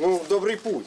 Ну, добрий путь.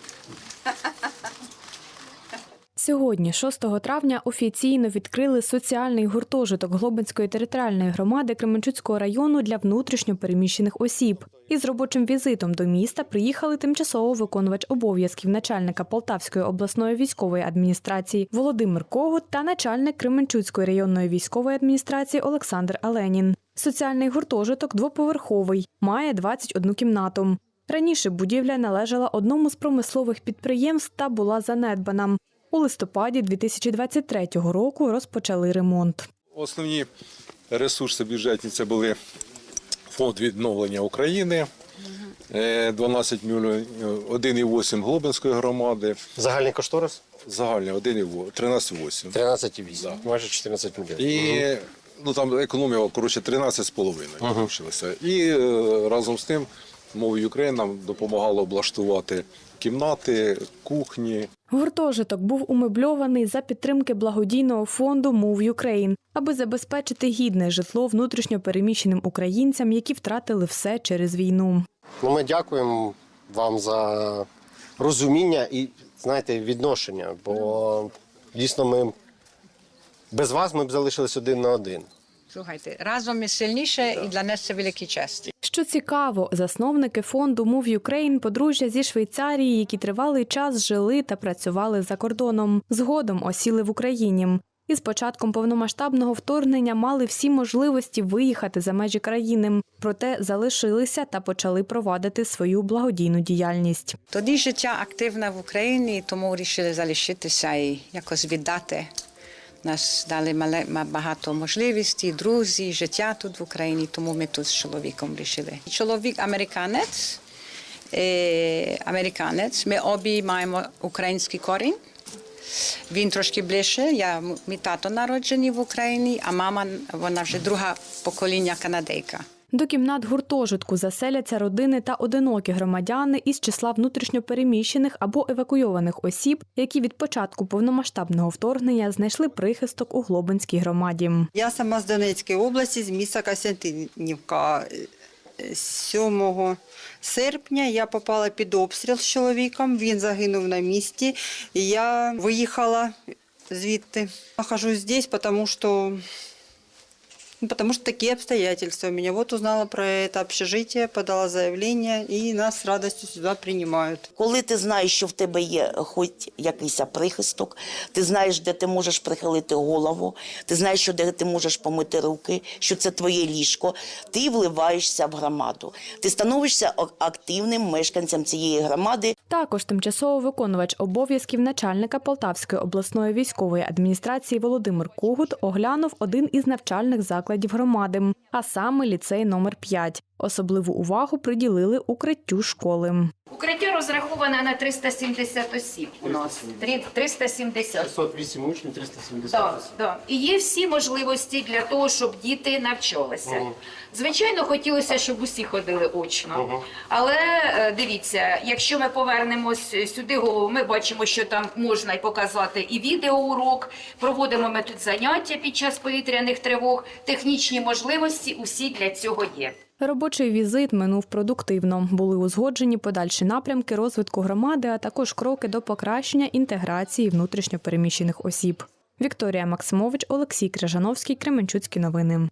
Сьогодні, 6 травня, офіційно відкрили соціальний гуртожиток Глобинської територіальної громади Кременчуцького району для внутрішньо переміщених осіб. Із робочим візитом до міста приїхали тимчасово виконувач обов'язків начальника Полтавської обласної військової адміністрації Володимир Когут та начальник Кременчуцької районної військової адміністрації Олександр Аленін. Соціальний гуртожиток двоповерховий, має 21 кімнату. Раніше будівля належала одному з промислових підприємств та була занедбана. У листопаді 2023 року розпочали ремонт. Основні ресурси бюджетні це були фонд відновлення України, е, 12 мільйонів, 1,8 Глобинської громади, Загальний кошторис загальне 1,8, 13,8. 13,8, майже 14 мільйонів. І ну, там економія, коротше, 13,5 залишилося. І е, разом з тим мовою України нам допомагало облаштувати кімнати, кухні. Гуртожиток був умебльований за підтримки благодійного фонду Move Ukraine, аби забезпечити гідне житло внутрішньо переміщеним українцям, які втратили все через війну. Ну, ми дякуємо вам за розуміння і, знаєте, відношення, бо дійсно ми без вас ми б залишились один на один. Слухайте, разом ми сильніше і для нас це великий честь. Що цікаво, засновники фонду Move Ukraine – подружжя зі Швейцарії, які тривалий час жили та працювали за кордоном. Згодом осіли в Україні. І з початком повномасштабного вторгнення мали всі можливості виїхати за межі країни, проте залишилися та почали провадити свою благодійну діяльність. Тоді життя активне в Україні, тому вирішили залишитися і якось віддати. Нас дали багато можливостей, друзі, життя тут в Україні, тому ми тут з чоловіком вирішили. Чоловік американець, е, американець. Ми обі маємо український корінь. Він трошки ближче. Я мій тато народжений в Україні, а мама вона вже друга покоління канадейка. До кімнат гуртожитку заселяться родини та одинокі громадяни із числа внутрішньопереміщених або евакуйованих осіб, які від початку повномасштабного вторгнення знайшли прихисток у Глобинській громаді. Я сама з Донецької області, з міста Костянтинівка. Е, 7 серпня я попала під обстріл з чоловіком. Він загинув на місці. Я виїхала звідти. Нахожусь здесь, что ну, потому что такие обстоятельства у меня. Вот узнала про это общежитие, подала заявление, и нас с радостью сюда принимают. Коли ти знаєш, що в тебе є хоч якийсь прихисток, ти знаєш, де ти можеш прихилити голову, ти знаєш, що де ти можеш помити руки, що це твоє ліжко, ти вливаєшся в громаду. Ти становишся активним мешканцем цієї громади. Також тимчасово виконувач обов'язків начальника Полтавської обласної військової адміністрації Володимир Когут оглянув один із навчальних закладів громади, а саме ліцей номер 5. Особливу увагу приділили укриттю школи. Укриття розраховане на 370 осіб у нас. Три- 370. 608 учнів, 370. Так, так. І є всі можливості для того, щоб діти навчалися. Звичайно, хотілося, щоб усі ходили очно. Але е, дивіться, якщо ми повернемось сюди голову, ми бачимо, що там можна і показати і відеоурок, проводимо ми тут заняття під час повітряних тривог. Технічні можливості усі для цього є. Робочий візит минув продуктивно. Були узгоджені подальші напрямки розвитку громади, а також кроки до покращення інтеграції внутрішньопереміщених осіб. Вікторія Максимович, Олексій Крижановський, Кременчуцькі новини.